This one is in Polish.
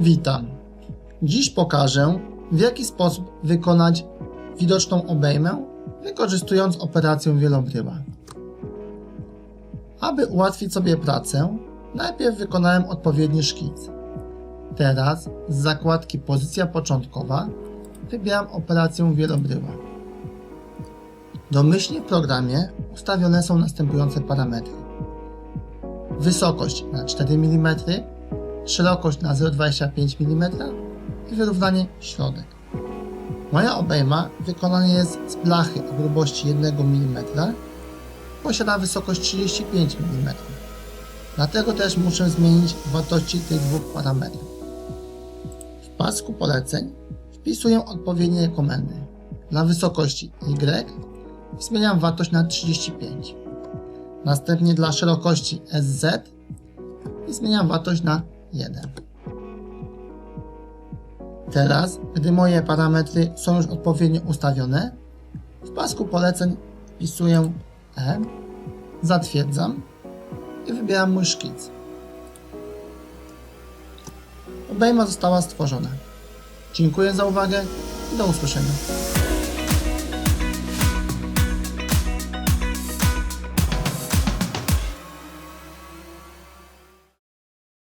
Witam. Dziś pokażę, w jaki sposób wykonać widoczną obejmę, wykorzystując operację wielobryła. Aby ułatwić sobie pracę, najpierw wykonałem odpowiedni szkic. Teraz z zakładki Pozycja początkowa wybieram operację wielobryła. Domyślnie w programie ustawione są następujące parametry. Wysokość na 4 mm, szerokość na 0,25 mm i wyrównanie środek. Moja obejma wykonana jest z blachy o grubości 1 mm, posiada wysokość 35 mm. Dlatego też muszę zmienić wartości tych dwóch parametrów. W pasku poleceń wpisuję odpowiednie komendy. Dla wysokości Y zmieniam wartość na 35. Następnie dla szerokości SZ i zmieniam wartość na 1. Teraz, gdy moje parametry są już odpowiednio ustawione, w pasku poleceń wpisuję E, zatwierdzam i wybieram mój szkic. Obejma została stworzona. Dziękuję za uwagę i do usłyszenia.